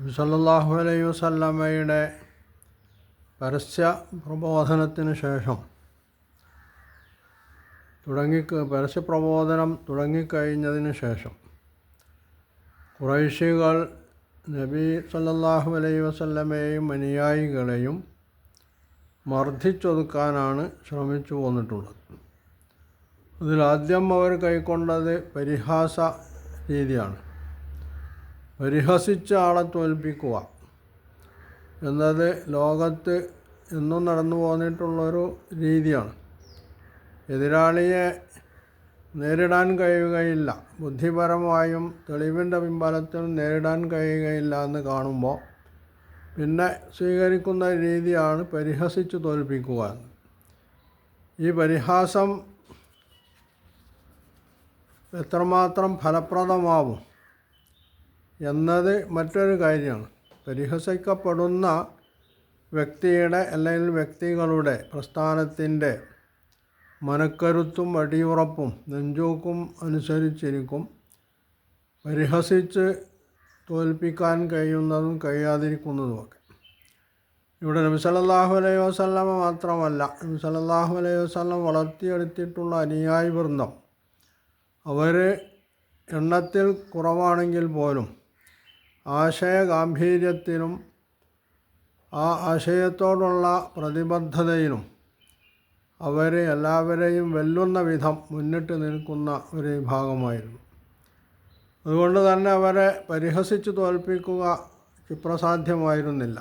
സല്ലല്ലാഹു അലൈ വസല്ലമ്മയുടെ പരസ്യ പ്രബോധനത്തിന് ശേഷം തുടങ്ങി പരസ്യ പ്രബോധനം തുടങ്ങിക്കഴിഞ്ഞതിന് ശേഷം കുറൈശികൾ നബി സല്ലല്ലാഹു അലൈ വസല്ലമയെയും അനുയായികളെയും മർദ്ദിച്ചൊതുക്കാനാണ് ശ്രമിച്ചു പോന്നിട്ടുള്ളത് അതിലാദ്യം അവർ കൈക്കൊണ്ടത് പരിഹാസ രീതിയാണ്. പരിഹസിച്ച ആളെ തോൽപ്പിക്കുക. എന്നത് ലോകത്ത് എന്നും നടന്നു പോന്നിട്ടുള്ളൊരു രീതിയാണ്. എതിരാളിയെ നേരിടാൻ കഴിയുകയില്ല. ബുദ്ധിപരമായും തെളിവിന്റെ പിൻബലത്തിനും നേരിടാൻ കഴിയുകയില്ല എന്ന് കാണുമ്പോൾ പിന്നെ സ്വീകരിക്കുന്ന രീതിയാണ് പരിഹസിച്ച് തോൽപ്പിക്കുക ഈ പരിഹാസം എത്രമാത്രം ഫലപ്രദമാവും? എന്നത് മറ്റൊരു കാര്യമാണ്. പരിഹസിക്കപ്പെടുന്ന വ്യക്തിയുടെ അല്ലെങ്കിൽ വ്യക്തികളുടെ പ്രസ്ഥാനത്തിന്റെ മനക്കരുത്തും അടിയുറപ്പും നെഞ്ചൂക്കും അനുസരിച്ചിരിക്കും. പരിഹസിച്ച് തോൽപ്പിക്കാൻ കഴിയുന്നതും കഴിയാതിരിക്കുന്നതുമൊക്കെ. ഇവിടെ നബി സല്ലല്ലാഹു അലൈഹി വസ്ലമ മാത്രമല്ല നബി സല്ലല്ലാഹു അലൈഹി വസ്ലം വളർത്തിയെടുത്തിട്ടുള്ള അനുയായി വൃന്ദം. അവർ എണ്ണത്തിൽ കുറവാണെങ്കിൽ പോലും ആശയ ഗാംഭീര്യത്തിലും ആ ആശയത്തോടുള്ള പ്രതിബദ്ധതയിലും അവരെ എല്ലാവരെയും വെല്ലുന്ന വിധം മുന്നിട്ട് നിൽക്കുന്ന ഒരു വിഭാഗമായിരുന്നു. അതുകൊണ്ട് തന്നെ അവരെ പരിഹസിച്ച് തോൽപ്പിക്കുക ക്ഷിപ്രസാധ്യമായിരുന്നില്ല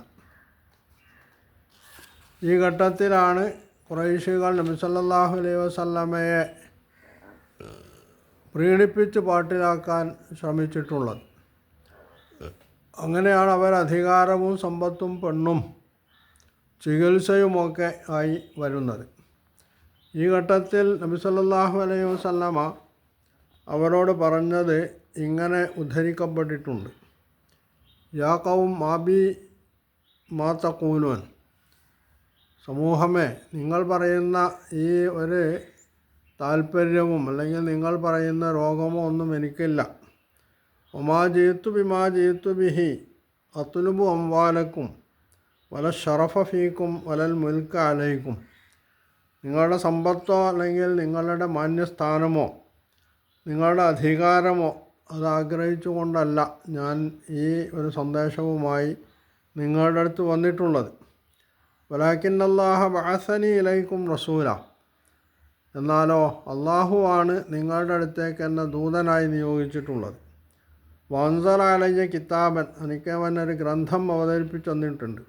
ഈ ഘട്ടത്തിലാണ് കുറേശികൾ നബിസല്ലാഹു അലൈഹി വസല്ലമയെ പ്രീണിപ്പിച്ച് പാട്ടിലാക്കാൻ ശ്രമിച്ചിട്ടുള്ളത്. അങ്ങനെയാണ് അവർ അധികാരവും സമ്പത്തും പെണ്ണും ചികിത്സയുമൊക്കെ ആയി വരുന്നത്. ഈ ഘട്ടത്തിൽ നബി സല്ലാഹു അലൈഹി വസല്ലമ അവരോട് പറഞ്ഞത് ഇങ്ങനെ ഉദ്ധരിക്കപ്പെട്ടിട്ടുണ്ട്. യാക്കവും മാബി മാ തക്കൂലുവൻ സമൂഹമേ നിങ്ങൾ പറയുന്ന ഈ ഒരു താല്പര്യവും അല്ലെങ്കിൽ നിങ്ങൾ പറയുന്ന രോഗമോ ഒന്നും എനിക്കില്ല. ഒമാ ജീത്തു ബിമാ ജീത്തു ബിഹി അത്തുലുബു അംവാലക്കും വല ഷറഫ ഫീക്കും വലൽ മുൽക്ക അലൈക്കും. നിങ്ങളുടെ സമ്പത്തോ അല്ലെങ്കിൽ നിങ്ങളുടെ മാന്യസ്ഥാനമോ നിങ്ങളുടെ അധികാരമോ അത് ആഗ്രഹിച്ചുകൊണ്ടല്ല ഞാൻ ഈ ഒരു സന്ദേശവുമായി നിങ്ങളുടെ അടുത്ത് വന്നിട്ടുള്ളത്. വലാക്കിന്നല്ലാഹ ബാസനി ഇലൈക്കും റസൂല. എന്നാലോ അള്ളാഹുവാണ് നിങ്ങളുടെ അടുത്തേക്ക് എന്നെ ദൂതനായി നിയോഗിച്ചിട്ടുള്ളത്. വാൻസലാലയ്യ കിതാബൻ എനിക്ക് അവൻ ഒരു ഗ്രന്ഥം അവതരിപ്പിച്ചു തന്നിട്ടുണ്ട്.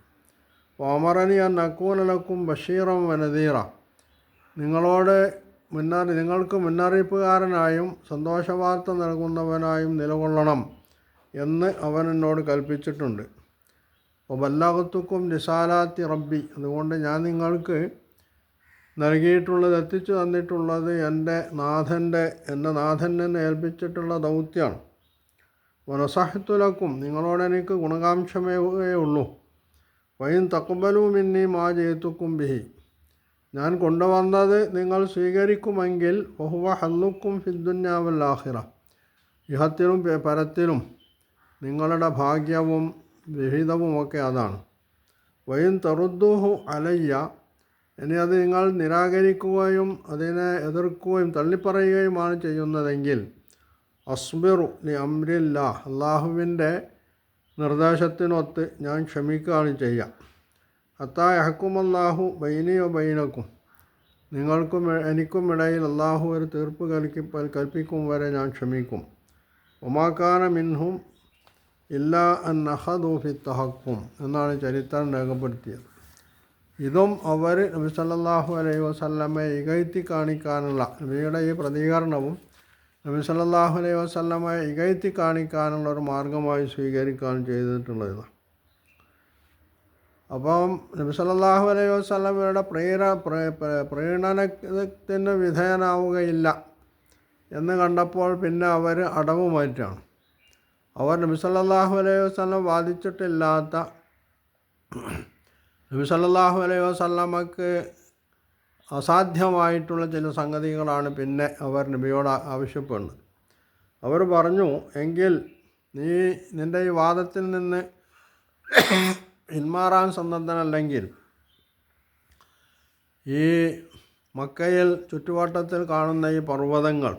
ഓമറനി അൻ അക്കൂനലക്കും ബഷീറം വനദീറ. നിങ്ങളോട് മുന്നറി നിങ്ങൾക്ക് മുന്നറിയിപ്പുകാരനായും സന്തോഷവാർത്ത നൽകുന്നവനായും നിലകൊള്ളണം എന്ന് അവൻ എന്നോട് കൽപ്പിച്ചിട്ടുണ്ട്. അപ്പോൾ ബല്ലാകത്തുക്കും നിസാലാത്തി റബ്ബി. അതുകൊണ്ട് ഞാൻ നിങ്ങൾക്ക് നൽകിയിട്ടുള്ളത് എത്തിച്ചു തന്നിട്ടുള്ളത് എന്റെ നാഥന്റെ എന്റെ നാഥൻ എന്നെ ഏൽപ്പിച്ചിട്ടുള്ള ദൗത്യമാണ് വനസാഹിത്തുലക്കും നിങ്ങളോട് എനിക്ക് ഗുണകാംക്ഷമേ ഉള്ളൂ. വൈൻ തക്കുബലു മിന്നി മാ ജയത്തുക്കും ബിഹി. ഞാൻ കൊണ്ടുവന്നത് നിങ്ങൾ സ്വീകരിക്കുമെങ്കിൽ ഒഹുവ ഹല്ലുക്കും ഫിദ്ദുന്യാവല്ലാഹിറ ഇഹത്തിലും പരത്തിലും നിങ്ങളുടെ ഭാഗ്യവും വിഹിതവുമൊക്കെ അതാണ്. വൈൻ തറുദ്ദുഹു അലയ്യ ഇനി അത് നിങ്ങൾ നിരാകരിക്കുകയും അതിനെ എതിർക്കുകയും തള്ളിപ്പറയുകയുമാണ് ചെയ്യുന്നതെങ്കിൽ അസ്ബിറു ലി അമ്രില്ല അള്ളാഹുവിന്റെ നിർദ്ദേശത്തിനൊത്ത് ഞാൻ ക്ഷമിക്കുകയാണ് ചെയ്യാം അത്താ യഹക്കുമല്ലാഹു ബൈനിയോ ബൈനക്കും. നിങ്ങൾക്കും എനിക്കും ഇടയിൽ അള്ളാഹു ഒരു തീർപ്പ് കൽക്കി കൽപ്പിക്കും വരെ ഞാൻ ക്ഷമിക്കും. ഒമാക്കാന മിൻഹും ഇല്ല അൻ അഹദൂഫി തഹക്കും എന്നാണ് ചരിത്രം രേഖപ്പെടുത്തിയത്. ഇതും അവർ നബി സല്ലല്ലാഹു അലൈഹി വസല്ലമയെ ഇകഴ്ത്തി കാണിക്കാനുള്ള നബിയുടെ ഈ പ്രതികരണവും നബി സല്ലാഹു അലൈഹി വസല്ലമയെ ഇകഴ്ത്തി കാണിക്കാനുള്ള ഒരു മാർഗമായി സ്വീകരിക്കാൻ ചെയ്തിട്ടുള്ളത്. അപ്പം നബി സല്ലാഹു അലൈഹി വസ്ലമയുടെ പ്രേര പ്രീണനത്തിന് വിധേയനാവുകയില്ല എന്ന് കണ്ടപ്പോൾ പിന്നെ അവർ അടവ് മാറ്റാണ് അവർ നബി സല്ലാഹു അലൈഹി വസ്ലം വാദിച്ചിട്ടില്ലാത്ത നബി സല്ലാഹു അലൈഹി വസല്ലമക്ക് അസാധ്യമായിട്ടുള്ള ചില സംഗതികളാണ് പിന്നെ അവർ നബിയോട് ആവശ്യപ്പെടുന്നത്. അവർ പറഞ്ഞു എങ്കിൽ നീ നിന്റെ ഈ വാദത്തിൽ നിന്ന് പിന്മാറാൻ സന്നദ്ധനല്ലെങ്കിൽ ഈ മക്കയിൽ ചുറ്റുവട്ടത്തിൽ കാണുന്ന ഈ പർവതങ്ങൾ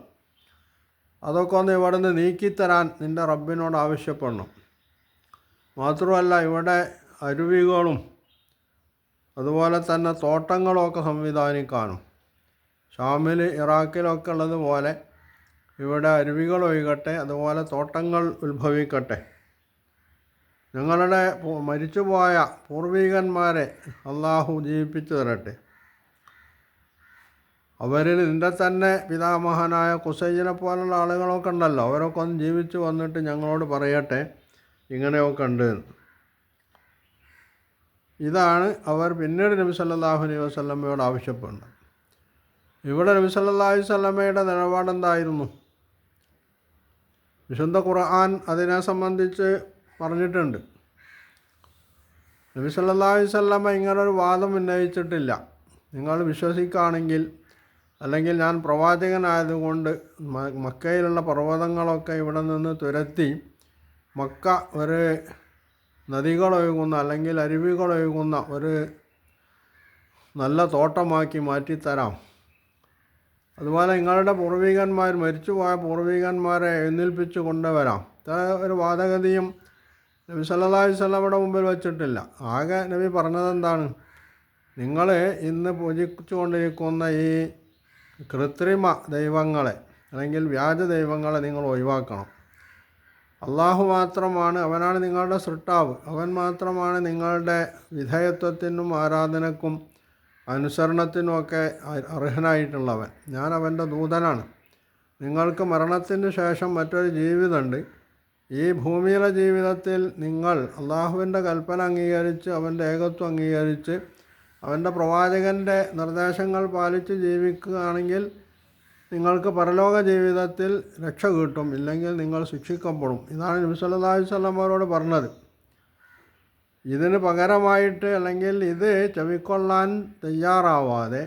അതൊക്കെ ഒന്ന് ഇവിടെ നിന്ന് നീക്കിത്തരാൻ നിന്റെ റബ്ബിനോട് ആവശ്യപ്പെടണം. മാത്രമല്ല ഇവിടെ അരുവികളും അതുപോലെ തന്നെ തോട്ടങ്ങളൊക്കെ സംവിധാനിക്കാനും ഷാമിൽ ഇറാഖിലൊക്കെ ഉള്ളതുപോലെ ഇവിടെ അരുവികൾ ഒഴുകട്ടെ അതുപോലെ തോട്ടങ്ങൾ ഉത്ഭവിക്കട്ടെ. ഞങ്ങളുടെ മരിച്ചുപോയ പൂർവികന്മാരെ അള്ളാഹു ജീവിപ്പിച്ചു തരട്ടെ. അവരിൽ നിന്റെ തന്നെ പിതാമഹനായ കുസൈജിനെ പോലുള്ള ആളുകളൊക്കെ ഉണ്ടല്ലോ. അവരൊക്കെ ഒന്ന് ജീവിച്ചു വന്നിട്ട് ഞങ്ങളോട് പറയട്ടെ ഇങ്ങനെയൊക്കെ ഉണ്ട്. ഇതാണ് അവർ പിന്നീട് നബി സല്ലാഹു അലൈഹി വസല്ലമയോട് ആവശ്യപ്പെടുന്നത്. ഇവിടെ നബി സല്ലല്ലാഹു അലൈഹി വസല്ലമയുടെ നിലപാടെന്തായിരുന്നു? വിശുദ്ധ ഖുർആൻ അതിനെ സംബന്ധിച്ച് പറഞ്ഞിട്ടുണ്ട്. നബി സല്ലല്ലാഹു അലൈഹി വസല്ലമ ഇങ്ങനൊരു വാദം ഉന്നയിച്ചിട്ടില്ല. നിങ്ങൾ വിശ്വസിക്കുകയാണെങ്കിൽ അല്ലെങ്കിൽ ഞാൻ പ്രവാചകനായതുകൊണ്ട് മക്കയിലുള്ള പർവതങ്ങളൊക്കെ ഇവിടെ നിന്ന് തുരത്തി മക്ക ഒരു നദികളൊഴുകുന്ന അല്ലെങ്കിൽ അരുവികളൊഴുകുന്ന ഒരു നല്ല തോട്ടമാക്കി മാറ്റിത്തരാം. അതുപോലെ നിങ്ങളുടെ പൂർവികന്മാർ മരിച്ചുപോയ പൂർവികന്മാരെ എഴുന്നേൽപ്പിച്ച് കൊണ്ടുവരാം ഒരു വാദഗതിയും നബി സല്ലാഹി അലൈഹി വസല്ലമയുടെ മുമ്പിൽ വച്ചിട്ടില്ല. ആകെ നബി പറഞ്ഞത് എന്താണ്? നിങ്ങൾ ഇന്ന് പൂജിച്ചുകൊണ്ടിരിക്കുന്ന ഈ കൃത്രിമ ദൈവങ്ങളെ അല്ലെങ്കിൽ വ്യാജ ദൈവങ്ങളെ നിങ്ങൾ ഒഴിവാക്കണം. അള്ളാഹു മാത്രമാണ് അവനാണ് നിങ്ങളുടെ സൃഷ്ടാവ്. അവൻ മാത്രമാണ് നിങ്ങളുടെ വിധേയത്വത്തിനും ആരാധനക്കും അനുസരണത്തിനുമൊക്കെ അർഹനായിട്ടുള്ളവൻ. ഞാൻ അവന്റെ ദൂതനാണ്. നിങ്ങൾക്ക് മരണത്തിന് ശേഷം മറ്റൊരു ജീവിതമുണ്ട്. ഈ ഭൂമിയിലെ ജീവിതത്തിൽ നിങ്ങൾ അള്ളാഹുവിന്റെ കൽപ്പന അംഗീകരിച്ച് അവന്റെ ഏകത്വം അംഗീകരിച്ച് അവന്റെ പ്രവാചകന്റെ നിർദ്ദേശങ്ങൾ പാലിച്ച് ജീവിക്കുകയാണെങ്കിൽ നിങ്ങൾക്ക് പരലോക ജീവിതത്തിൽ രക്ഷ കിട്ടും ഇല്ലെങ്കിൽ നിങ്ങൾ ശിക്ഷിക്കപ്പെടും. ഇതാണ് നബി അവരോട് പറഞ്ഞത്. ഇതിന് പകരമായിട്ട് അല്ലെങ്കിൽ ഇത് ചെവിക്കൊള്ളാൻ തയ്യാറാവാതെ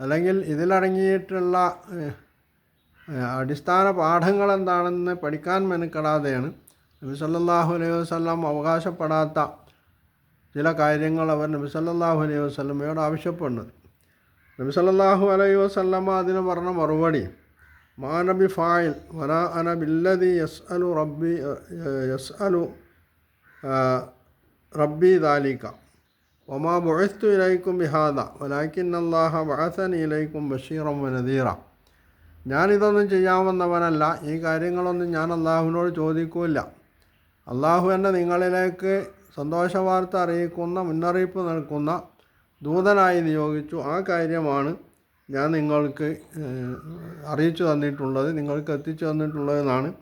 അല്ലെങ്കിൽ ഇതിലടങ്ങിയിട്ടുള്ള അടിസ്ഥാന പാഠങ്ങൾ എന്താണെന്ന് പഠിക്കാൻ മെനക്കെടാതെയാണ് നബി സല്ലാഹു അലൈഹി വസല്ലം അവകാശപ്പെടാത്ത ചില കാര്യങ്ങൾ അവർ നബി സല്ലല്ലാഹു അലൈഹി വസല്ലമയോട് ആവശ്യപ്പെടുന്നത്. നബി സല്ലാഹു അലൈഹി വസല്ലമ അതിന് പറഞ്ഞ മറുപടി മാനബി ഫായിൽ വലാ അന ബില്ലതി യസ് അലു റബ്ബി യസ് അലു റബ്ബി ദാലിക ഒമാ ബുഴസ്തു ഇലൈക്കും ബിഹാദ വലാക്കിൻ അള്ളാഹ ബഅസനി ഇലൈക്കും ബഷീറം വനദീറ. ഞാനിതൊന്നും ചെയ്യാമെന്നവനല്ല ഈ കാര്യങ്ങളൊന്നും ഞാൻ അള്ളാഹുവിനോട് ചോദിക്കൂല്ല. അള്ളാഹു എന്നെ നിങ്ങളിലേക്ക് സന്തോഷവാർത്ത അറിയിക്കുന്ന മുന്നറിയിപ്പ് നൽകുന്ന ദൂതനായി നിയോഗിച്ചു. ആ കാര്യമാണ് ഞാൻ നിങ്ങൾക്ക് അറിയിച്ചു തന്നിട്ടുള്ളത് നിങ്ങൾക്ക് എത്തിച്ചു തന്നിട്ടുള്ളതെന്നാണ്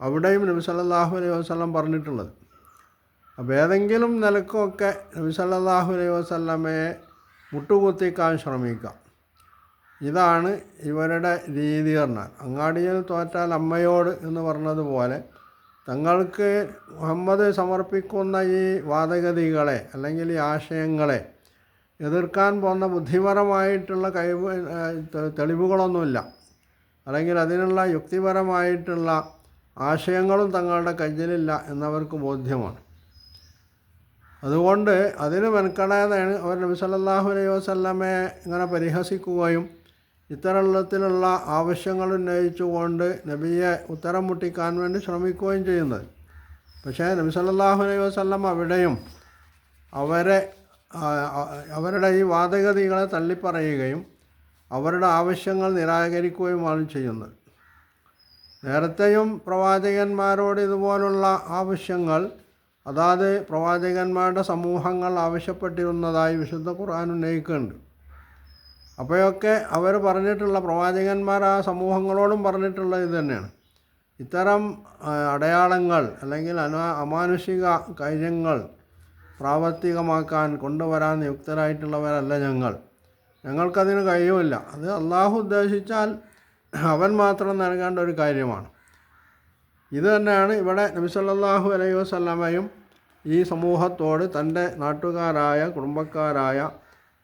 അവിടെയും നബി സല്ലല്ലാഹു അലൈഹി വസല്ലം പറഞ്ഞിട്ടുള്ളത്. അപ്പോൾ ഏതെങ്കിലും നിലക്കൊക്കെ നബി സല്ലല്ലാഹു അലൈഹി വസ്ലമയെ മുട്ടുകുത്തിക്കാൻ ശ്രമിക്കാം. ഇതാണ് ഇവരുടെ രീതി പറഞ്ഞാൽ. അങ്ങാടിയിൽ തോറ്റാൽ അമ്മയോട് എന്ന് പറഞ്ഞതുപോലെ തങ്ങൾക്ക് മുഹമ്മദ് സമർപ്പിക്കുന്ന ഈ വാദഗതികളെ അല്ലെങ്കിൽ ഈ ആശയങ്ങളെ എതിർക്കാൻ പോകുന്ന ബുദ്ധിപരമായിട്ടുള്ള കഴിവ് തെളിവുകളൊന്നുമില്ല. അല്ലെങ്കിൽ അതിനുള്ള യുക്തിപരമായിട്ടുള്ള ആശയങ്ങളും തങ്ങളുടെ കയ്യിലില്ല എന്നവർക്ക് ബോധ്യമാണ്. അതുകൊണ്ട് അതിന് മെനക്കെടാതെയാണ് അവർ നബി സല്ലാഹു അലൈഹി വസല്ലമയെ ഇങ്ങനെ പരിഹസിക്കുകയും ഇത്തരത്തിലുള്ള ആവശ്യങ്ങൾ ഉന്നയിച്ചുകൊണ്ട് നബിയെ ഉത്തരം മുട്ടിക്കാൻ വേണ്ടി ശ്രമിക്കുകയും ചെയ്യുന്നത്. പക്ഷേ നബി സല്ലാഹു അലൈഹി വസ്ലം അവിടെയും അവരെ അവരുടെ ഈ വാദഗതികളെ തള്ളിപ്പറയുകയും അവരുടെ ആവശ്യങ്ങൾ നിരാകരിക്കുകയുമാണ് ചെയ്യുന്നത്. നേരത്തെയും പ്രവാചകന്മാരോട് ഇതുപോലുള്ള ആവശ്യങ്ങൾ അതാത് പ്രവാചകന്മാരുടെ സമൂഹങ്ങൾ ആവശ്യപ്പെട്ടിരുന്നതായി വിശുദ്ധ ഖുർആൻ ഉന്നയിക്കുന്നുണ്ട്. അപ്പോഴൊക്കെ അവർ പറഞ്ഞിട്ടുള്ള പ്രവാചകന്മാർ ആ സമൂഹങ്ങളോടും പറഞ്ഞിട്ടുള്ള ഇത് തന്നെയാണ്. ഇത്തരം അടയാളങ്ങൾ അല്ലെങ്കിൽ അനാ അമാനുഷിക കാര്യങ്ങൾ പ്രാവർത്തികമാക്കാൻ കൊണ്ടുവരാൻ യുക്തരായിട്ടുള്ളവരല്ല ഞങ്ങൾ. ഞങ്ങൾക്കതിന് കഴിയുമില്ല. അത് അള്ളാഹു ഉദ്ദേശിച്ചാൽ അവൻ മാത്രം നൽകേണ്ട ഒരു കാര്യമാണ്. ഇത് തന്നെയാണ് ഇവിടെ നബി സല്ലല്ലാഹു അലൈഹി വസ്ലമയും ഈ സമൂഹത്തോട് തന്റെ നാട്ടുകാരായ കുടുംബക്കാരായ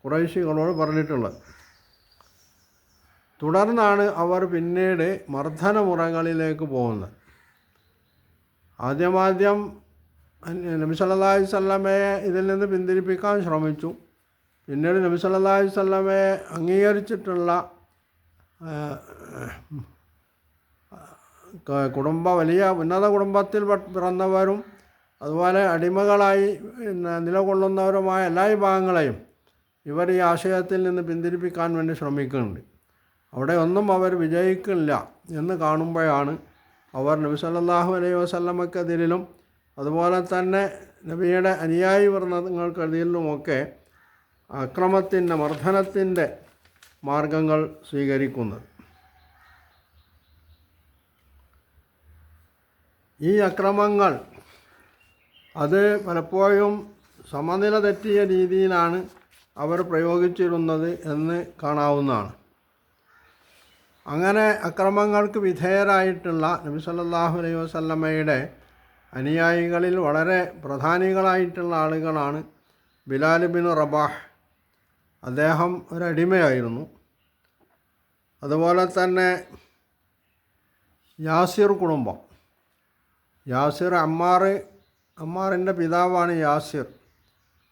കുറേശികളോട് പറഞ്ഞിട്ടുള്ളത്. തുടർന്നാണ് അവർ പിന്നീട് മർദ്ദനമുറകളിലേക്ക് പോകുന്നത്. ആദ്യമാദ്യം നബി വസല്ലമയെ ഇതിൽ നിന്ന് പിന്തിരിപ്പിക്കാൻ ശ്രമിച്ചു. പിന്നീട് നബി സല്ലല്ലാഹു അലൈഹി വസല്ലമയെ അംഗീകരിച്ചിട്ടുള്ള കുടുംബ വലിയ ഉന്നത കുടുംബത്തിൽ പിറന്നവരും അതുപോലെ അടിമകളായി നിലകൊള്ളുന്നവരുമായ എല്ലാ വിഭാഗങ്ങളെയും ഇവർ ഈ ആശയത്തിൽ നിന്ന് പിന്തിരിപ്പിക്കാൻ വേണ്ടി ശ്രമിക്കുന്നുണ്ട്. അവിടെ ഒന്നും അവർ വിജയിക്കില്ല എന്ന് കാണുമ്പോഴാണ് അവർ നബി സല്ലല്ലാഹു അലൈഹി വസല്ലമക്കെതിരിലും അതുപോലെ തന്നെ നബിയുടെ അനുയായി വർണങ്ങൾക്കിടയിലുമൊക്കെ അക്രമത്തിന്റെ മർദ്ദനത്തിന്റെ മാർഗങ്ങൾ സ്വീകരിക്കുന്നത് ഈ അക്രമങ്ങൾ അത് പലപ്പോഴും സമനില തെറ്റിയ രീതിയിലാണ് അവർ പ്രയോഗിച്ചിരുന്നത് എന്ന് കാണാവുന്നതാണ്. അങ്ങനെ അക്രമങ്ങൾക്ക് വിധേയരായിട്ടുള്ള നബി സല്ലല്ലാഹു അലൈഹി വസല്ലമയുടെ അനുയായികളിൽ വളരെ പ്രധാനികളായിട്ടുള്ള ആളുകളാണ് ബിലാൽ ബിൻ റബാഹ്. അദ്ദേഹം ഒരടിമയായിരുന്നു. അതുപോലെ തന്നെ യാസിർ കുടുംബം. യാസിർ അമ്മാർ അമ്മാറിന്റെ പിതാവാണ് യാസിർ.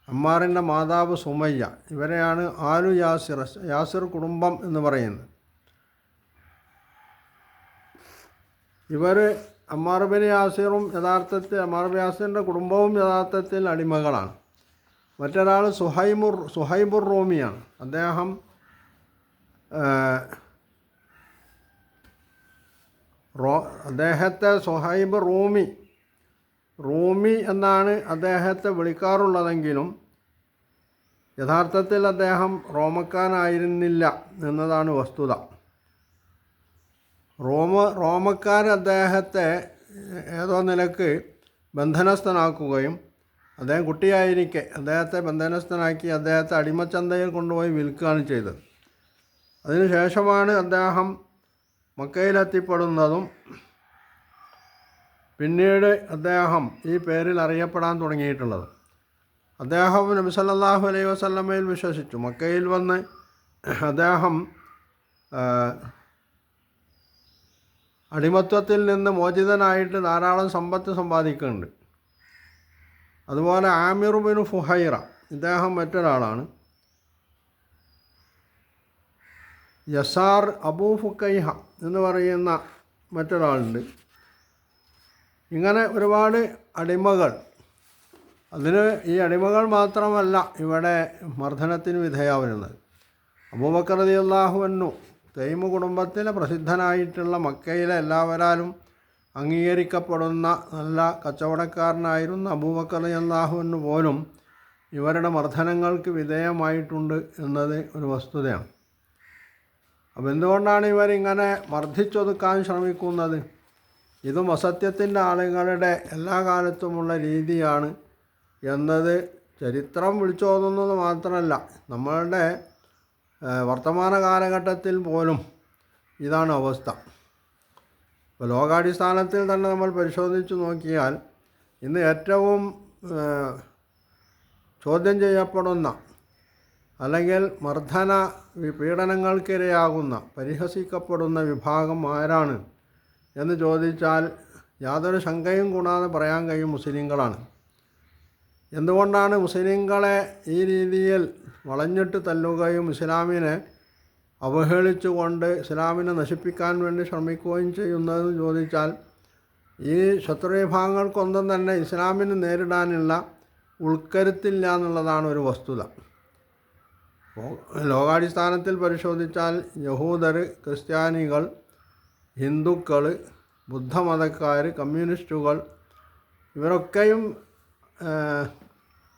അമ്മാറിന്റെ മാതാവ് സുമയ്യ. ഇവരെയാണ് ആലു യാസിർ യാസിർ കുടുംബം എന്ന് പറയുന്നത്. ഇവർ അമ്മാർ ബിൻ യാസിറും യഥാർത്ഥത്തിൽ അമ്മാർ ബിൻ യാസിറിന്റെ കുടുംബവും യഥാർത്ഥത്തിൽ അടിമകളാണ്. മറ്റൊരാൾ സുഹൈമുർ സുഹൈബുർ റോമിയാണ്. അദ്ദേഹം റോ അദ്ദേഹത്തെ സുഹൈബ് റൂമി റൂമി എന്നാണ് അദ്ദേഹത്തെ വിളിക്കാറുള്ളതെങ്കിലും യഥാർത്ഥത്തിൽ അദ്ദേഹം റോമക്കാരനായിരുന്നില്ല എന്നതാണ് വസ്തുത. റോമ റോമക്കാർ അദ്ദേഹത്തെ ഏതോ നിലയ്ക്ക് ബന്ധനസ്ഥനാക്കുകയും അദ്ദേഹം കുട്ടിയായിരിക്കെ അദ്ദേഹത്തെ ബന്ധനസ്ഥനാക്കി അദ്ദേഹത്തെ അടിമച്ചന്തയിൽ കൊണ്ടുപോയി വിൽക്കുകയാണ് ചെയ്തത്. അതിനുശേഷമാണ് അദ്ദേഹം മക്കയിലെത്തിപ്പെടുന്നതും പിന്നീട് അദ്ദേഹം ഈ പേരിൽ അറിയപ്പെടാൻ തുടങ്ങിയിട്ടുള്ളത്. അദ്ദേഹം നബി സല്ലല്ലാഹു അലൈഹി വസല്ലമയിൽ വിശ്വസിച്ചു. മക്കയിൽ വന്ന് അദ്ദേഹം അടിമത്വത്തിൽ നിന്ന് മോചിതനായിട്ട് ധാരാളം സമ്പത്ത് സമ്പാദിക്കുന്നുണ്ട്. അതുപോലെ ആമിർ ബിൻ ഫുഹൈറ ഇദ്ദേഹം മറ്റൊരാളാണ്. യസാർ അബൂ ഫുക്കൈഹ എന്ന് പറയുന്ന മറ്റൊരാളുണ്ട്. ഇങ്ങനെ ഒരുപാട് അടിമകൾ. അതിന് ഈ അടിമകൾ മാത്രമല്ല ഇവിടെ മർദ്ദനത്തിന് വിധേയാവുന്നത്. അബൂബക്കർ റളിയല്ലാഹു തൈമ കുടുംബത്തിലെ പ്രസിദ്ധനായിട്ടുള്ള മക്കയിലെ എല്ലാവരാലും അംഗീകരിക്കപ്പെടുന്ന നല്ല കച്ചവടക്കാരനായിരുന്ന അബൂബക്കർ എന്ന് പോലും ഇവരുടെ മർദ്ദനങ്ങൾക്ക് വിധേയമായിട്ടുണ്ട് എന്നത് ഒരു വസ്തുതയാണ്. അപ്പം എന്തുകൊണ്ടാണ് ഇവരിങ്ങനെ മർദ്ദിച്ചൊതുക്കാൻ ശ്രമിക്കുന്നത്? ഇതും അസത്യത്തിന്റെ ആളുകളുടെ എല്ലാ കാലത്തുമുള്ള രീതിയാണ് എന്നത് ചരിത്രം വിളിച്ചോതുന്നത് മാത്രമല്ല നമ്മളുടെ വർത്തമാന കാലഘട്ടത്തിൽ പോലും ഇതാണ് അവസ്ഥ. ഇപ്പോൾ ലോകാടിസ്ഥാനത്തിൽ തന്നെ നമ്മൾ പരിശോധിച്ച് നോക്കിയാൽ ഇന്ന് ഏറ്റവും ചോദ്യം ചെയ്യപ്പെടുന്ന അല്ലെങ്കിൽ മർദ്ദന പീഡനങ്ങൾക്കിരയാകുന്ന പരിഹസിക്കപ്പെടുന്ന വിഭാഗം ആരാണ് എന്ന് ചോദിച്ചാൽ യാതൊരു ശങ്കയും കൂടാതെ പറയാൻ കഴിയും മുസ്ലിങ്ങളാണ്. എന്തുകൊണ്ടാണ് മുസ്ലിങ്ങളെ ഈ രീതിയിൽ വളഞ്ഞിട്ട് തല്ലുകയും ഇസ്ലാമിനെ അവഹേളിച്ചുകൊണ്ട് ഇസ്ലാമിനെ നശിപ്പിക്കാൻ വേണ്ടി ശ്രമിക്കുകയും ചെയ്യുന്നതെന്ന് ചോദിച്ചാൽ ഈ ശത്രുവിഭാഗങ്ങൾക്കൊന്നും തന്നെ ഇസ്ലാമിന് നേരിടാനുള്ള ഉൾക്കരുത്തില്ല എന്നുള്ളതാണ് ഒരു വസ്തുത. ലോകാടിസ്ഥാനത്തിൽ പരിശോധിച്ചാൽ യഹൂദർ ക്രിസ്ത്യാനികൾ ഹിന്ദുക്കൾ ബുദ്ധമതക്കാർ കമ്മ്യൂണിസ്റ്റുകൾ ഇവരൊക്കെയും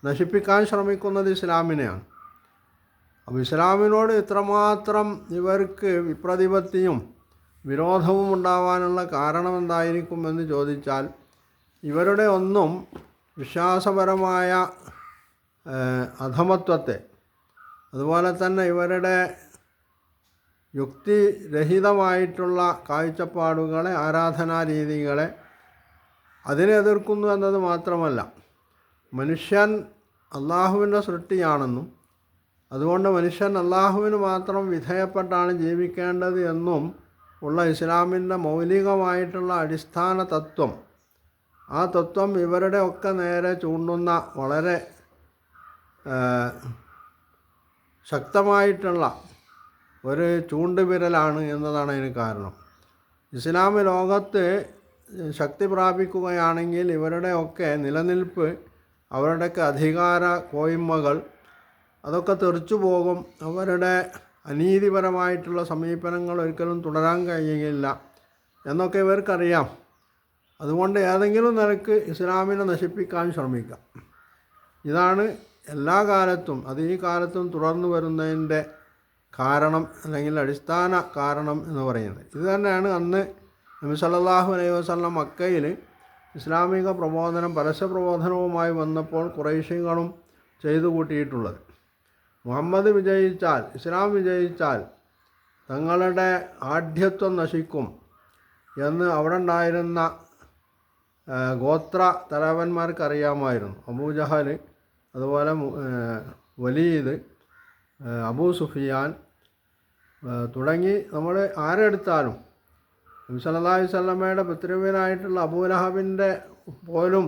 നശിപ്പിക്കാൻ ശ്രമിക്കുന്നത് ഇസ്ലാമിനെയാണ്. അപ്പോൾ ഇസ്ലാമിനോട് ഇത്രമാത്രം ഇവർക്ക് വിപ്രതിപത്തിയും വിരോധവും ഉണ്ടാവാനുള്ള കാരണം എന്തായിരിക്കും എന്ന് ചോദിച്ചാൽ ഇവരുടെ ഒന്നും വിശ്വാസപരമായ അധമത്വത്തെ അതുപോലെ തന്നെ ഇവരുടെ യുക്തിരഹിതമായിട്ടുള്ള കാഴ്ചപ്പാടുകളെ ആരാധനാ രീതികളെ അതിനെ എതിർക്കുന്നു എന്നത് മാത്രമല്ല മനുഷ്യൻ അള്ളാഹുവിന്റെ സൃഷ്ടിയാണെന്നും അതുകൊണ്ട് മനുഷ്യൻ അള്ളാഹുവിന് മാത്രം വിധേയപ്പെട്ടാണ് ജീവിക്കേണ്ടത് എന്നും ഉള്ള ഇസ്ലാമിന്റെ മൗലികമായിട്ടുള്ള അടിസ്ഥാന തത്വം. ആ തത്വം ഇവരുടെ ഒക്കെ നേരെ ചൂണ്ടുന്ന വളരെ ശക്തമായിട്ടുള്ള ഒരു ചൂണ്ടുവിരലാണ് എന്നതാണ് അതിന് കാരണം. ഇസ്ലാം ലോകത്ത് ശക്തി പ്രാപിക്കുകയാണെങ്കിൽ ഇവരുടെയൊക്കെ നിലനിൽപ്പ് അവരുടെയൊക്കെ അധികാര കോയ്മകൾ അതൊക്കെ തെറിച്ചു പോകും. അവരുടെ അനീതിപരമായിട്ടുള്ള സമീപനങ്ങൾ ഒരിക്കലും തുടരാൻ കഴിയുകയില്ല എന്നൊക്കെ ഇവർക്കറിയാം. അതുകൊണ്ട് ഏതെങ്കിലും നിലയ്ക്ക് ഇസ്ലാമിനെ നശിപ്പിക്കാൻ ശ്രമിക്കാം. ഇതാണ് എല്ലാ കാലത്തും അത് ഈ കാലത്തും തുടർന്നു വരുന്നതിന്റെ കാരണം അല്ലെങ്കിൽ അടിസ്ഥാന കാരണം എന്ന് പറയുന്നത്. ഇത് തന്നെയാണ് അന്ന് നബി സല്ലല്ലാഹു അലൈഹി വസ്ലം മക്കയിൽ ഇസ്ലാമിക പ്രബോധനം പരസ്യ പ്രബോധനവുമായി വന്നപ്പോൾ കുറേശ്യങ്ങളും ചെയ്തു കൂട്ടിയിട്ടുള്ളത്. മുഹമ്മദ് വിജയിച്ചാൽ ഇസ്ലാം വിജയിച്ചാൽ തങ്ങളുടെ ആഢ്യത്വം നശിക്കും എന്ന് അവിടെ ഉണ്ടായിരുന്ന ഗോത്ര തലവന്മാർക്കറിയാമായിരുന്നു അബൂജഹൽ അതുപോലെ വലീദ് അബൂ സുഫിയാൻ തുടങ്ങി നമ്മൾ ആരെടുത്താലും നബി സല്ലല്ലാഹു അലൈഹി വസല്ലമയുടെ പുത്രവനായിട്ടുള്ള അബൂലഹബിന്റെ പോലും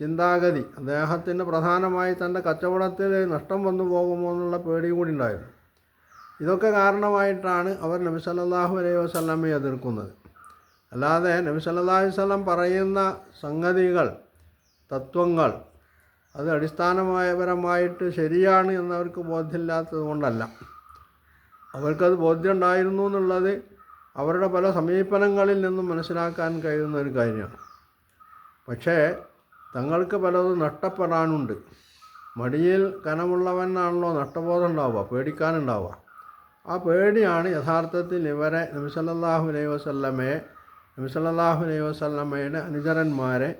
ചിന്താഗതി. അദ്ദേഹത്തിന് പ്രധാനമായി തന്റെ കച്ചവടത്തിൽ നഷ്ടം വന്നു പോകുമോ എന്നുള്ള പേടിയും കൂടി ഉണ്ടായിരുന്നു. ഇതൊക്കെ കാരണമായിട്ടാണ് അവർ നബി സല്ലാഹു അലൈഹി വസല്ലമയെ എതിർക്കുന്നത്. അല്ലാതെ നബി സല്ലല്ലാഹു വല്ലം പറയുന്ന സംഗതികൾ തത്വങ്ങൾ അത് അടിസ്ഥാനപരമായിട്ട് ശരിയാണ് എന്നവർക്ക് ബോധ്യമില്ലാത്തത് കൊണ്ടല്ല. അവർക്കത് ബോധ്യമുണ്ടായിരുന്നു എന്നുള്ളത് അവരുടെ പല സമീപനങ്ങളിൽ നിന്നും മനസ്സിലാക്കാൻ കഴിയുന്ന ഒരു കാര്യമാണ്. പക്ഷേ തങ്ങൾക്ക് പലതും നഷ്ടപ്പെടാനുണ്ട്. മടിയിൽ കനമുള്ളവനാണല്ലോ നഷ്ടബോധം ഉണ്ടാവുക പേടിക്കാനുണ്ടാവുക. ആ പേടിയാണ് യഥാർത്ഥത്തിൽ ഇവരെ നബി സല്ലല്ലാഹു അലൈഹി വസല്ലമയെ നബി സല്ലല്ലാഹു അലൈഹി വസല്ലമയുടെ അനുചരന്മാരെ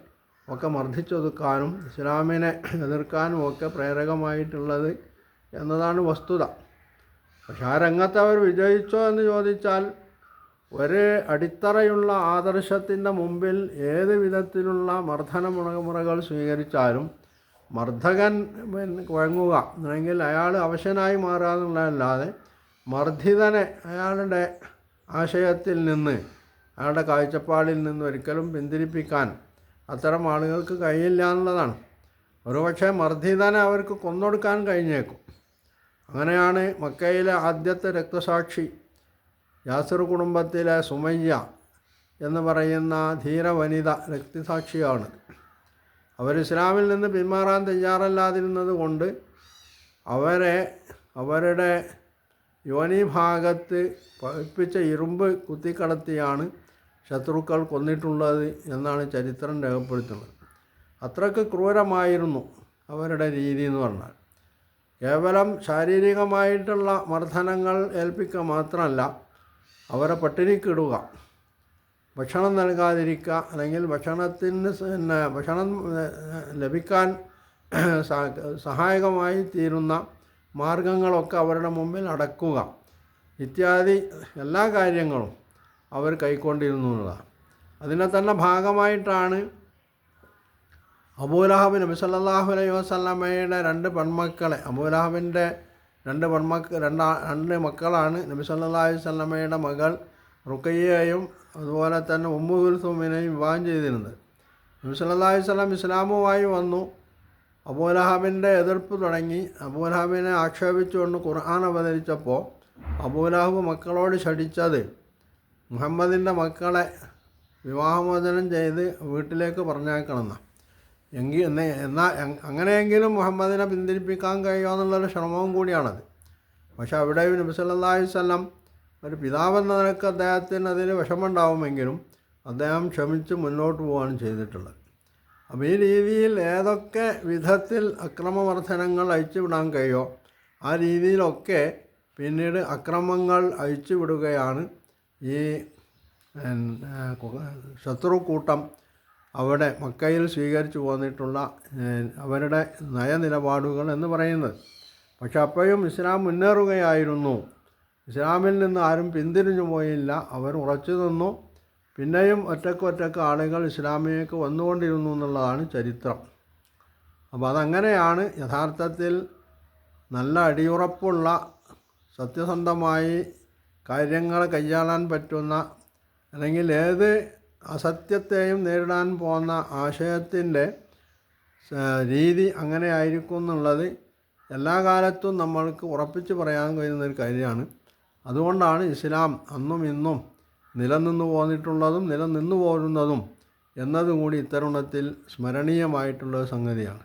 ഒക്കെ മർദ്ദിച്ചൊതുക്കാനും ഇസ്ലാമിനെ എതിർക്കാനും ഒക്കെ പ്രേരകമായിട്ടുള്ളത് എന്നതാണ് വസ്തുത. പക്ഷെ ആ രംഗത്ത് അവർ വിജയിച്ചോ എന്ന് ചോദിച്ചാൽ ഒരു അടിത്തറയുള്ള ആദർശത്തിന്റെ മുമ്പിൽ ഏത് വിധത്തിലുള്ള മർദ്ദന മുറകൾ സ്വീകരിച്ചാലും മർദ്ദകൻ കുഴങ്ങുക അല്ലെങ്കിൽ അയാൾ അവശനായി മാറുക എന്നുള്ളതല്ലാതെ മർദ്ദിതനെ അയാളുടെ ആശയത്തിൽ നിന്ന് അയാളുടെ കാഴ്ചപ്പാടിൽ നിന്ന് ഒരിക്കലും പിന്തിരിപ്പിക്കാൻ അത്തരം ആളുകൾക്ക് കഴിയില്ല എന്നുള്ളതാണ്. ഒരുപക്ഷെ മർദ്ദിതനെ അവർക്ക് കൊന്നൊടുക്കാൻ കഴിഞ്ഞേക്കും. അങ്ങനെയാണ് മക്കയിലെ ആദ്യത്തെ രക്തസാക്ഷി യാസിർ കുടുംബത്തിലെ സുമയ്യ എന്ന് പറയുന്ന ധീര വനിത രക്തസാക്ഷിയാണ്. അവർ ഇസ്ലാമിൽ നിന്ന് പിന്മാറാൻ തയ്യാറല്ലാതിരുന്നത് കൊണ്ട് അവരെ അവരുടെ യോനി ഭാഗത്ത് പഴിപ്പിച്ച ഇരുമ്പ് കുത്തിക്കടത്തിയാണ് ശത്രുക്കൾ കൊന്നിട്ടുള്ളത് എന്നാണ് ചരിത്രം രേഖപ്പെടുത്തുന്നത്. അത്രയ്ക്ക് ക്രൂരമായിരുന്നു അവരുടെ രീതി എന്ന് പറഞ്ഞാൽ. കേവലം ശാരീരികമായിട്ടുള്ള മർദ്ദനങ്ങൾ ഏൽപ്പിക്കുക മാത്രമല്ല അവരെ പട്ടിണിക്കിടുക. ഭക്ഷണം നൽകാതിരിക്കുക അല്ലെങ്കിൽ ഭക്ഷണത്തിന് പിന്നെ ഭക്ഷണം ലഭിക്കാൻ സഹ- സഹായകമായി തീരുന്ന മാർഗങ്ങളൊക്കെ അവരുടെ മുമ്പിൽ അടക്കുക. ഇത്യാദി എല്ലാ കാര്യങ്ങളും അവർ കൈക്കൊണ്ടിരുന്നു എന്നതാണ് അതിനെ തന്നെ ഭാഗമായിട്ടാണ് അബൂലഹബ് നബി സല്ലല്ലാഹു അലൈഹി വസല്ലമയുടെ രണ്ട് പെൺമക്കളെ അബൂലഹബിന്റെ രണ്ട് പെൺമക്ക രണ്ടാ രണ്ട് മക്കളാണ് നബി സല്ലല്ലാഹു അലൈഹി വസല്ലമയുടെ മകൾ റുക്കയ്യയും അതുപോലെ തന്നെ ഉമ്മു കുൽസുമിനെയും വിവാഹം ചെയ്തിരുന്നത്. നബി സല്ലല്ലാഹു അലൈഹി വസല്ലം ഇസ്ലാമുമായി വന്നു. അബൂലഹാബിന്റെ എതിർപ്പ് തുടങ്ങി. അബൂലഹാബിനെ ആക്ഷേപിച്ചുകൊണ്ട് ഖുർആൻ അവതരിച്ചപ്പോൾ അബൂലഹബ് മക്കളോട് ശഠിച്ചത് മുഹമ്മദിന്റെ മക്കളെ വിവാഹമോചനം ചെയ്ത് വീട്ടിലേക്ക് പറഞ്ഞേക്കണമെന്നാണ് എങ്കിൽ എന്ന എന്നാൽ അങ്ങനെയെങ്കിലും മുഹമ്മദിനെ പിന്തിരിപ്പിക്കാൻ കഴിയുമോ എന്നുള്ളൊരു ശ്രമവും കൂടിയാണത്. പക്ഷേ അവിടെ നബി അലൈഹി വസല്ലം ഒരു പിതാവെന്ന നിലയ്ക്ക് അദ്ദേഹത്തിന് അതിൽ വിഷമമുണ്ടാവുമെങ്കിലും അദ്ദേഹം ക്ഷമിച്ച് മുന്നോട്ട് പോവുകയാണ് ചെയ്തിട്ടുള്ളത്. അപ്പോൾ ഈ രീതിയിൽ ഏതൊക്കെ വിധത്തിൽ അക്രമവർദ്ധനങ്ങൾ അയച്ചുവിടാൻ കഴിയുമോ ആ രീതിയിലൊക്കെ പിന്നീട് അക്രമങ്ങൾ അയച്ചുവിടുകയാണ് ഈ ശത്രുക്കൂട്ടം അവിടെ മക്കയിൽ സ്വീകരിച്ചു പോന്നിട്ടുള്ള അവരുടെ നയനിലപാടുകൾ എന്ന് പറയുന്നത്. പക്ഷെ അപ്പോഴും ഇസ്ലാം മുന്നേറുകയായിരുന്നു. ഇസ്ലാമിൽ നിന്ന് ആരും പിന്തിരിഞ്ഞു പോയില്ല. അവർ ഉറച്ചു നിന്നു. പിന്നെയും ഒറ്റക്കൊറ്റക്ക് ആളുകൾ ഇസ്ലാമിലേക്ക് വന്നുകൊണ്ടിരുന്നു എന്നുള്ളതാണ് ചരിത്രം. അപ്പോൾ അതങ്ങനെയാണ് യഥാർത്ഥത്തിൽ നല്ല അടിയുറപ്പുള്ള സത്യസന്ധമായി കാര്യങ്ങൾ കൈയാളാൻ പറ്റുന്ന അല്ലെങ്കിൽ ഏത് അസത്യത്തെയും നേരിടാൻ പോകുന്ന ആശയത്തിന്റെ രീതി അങ്ങനെ ആയിരിക്കും എന്നുള്ളത് എല്ലാ കാലത്തും നമ്മൾക്ക് ഉറപ്പിച്ച് പറയാൻ കഴിയുന്ന ഒരു കാര്യമാണ്. അതുകൊണ്ടാണ് ഇസ്ലാം അന്നും ഇന്നും നിലനിന്നു പോന്നിട്ടുള്ളതും നിലനിന്ന് പോരുന്നതും എന്നതുകൂടി ഇത്തരുണത്തിൽ സ്മരണീയമായിട്ടുള്ള സംഗതിയാണ്.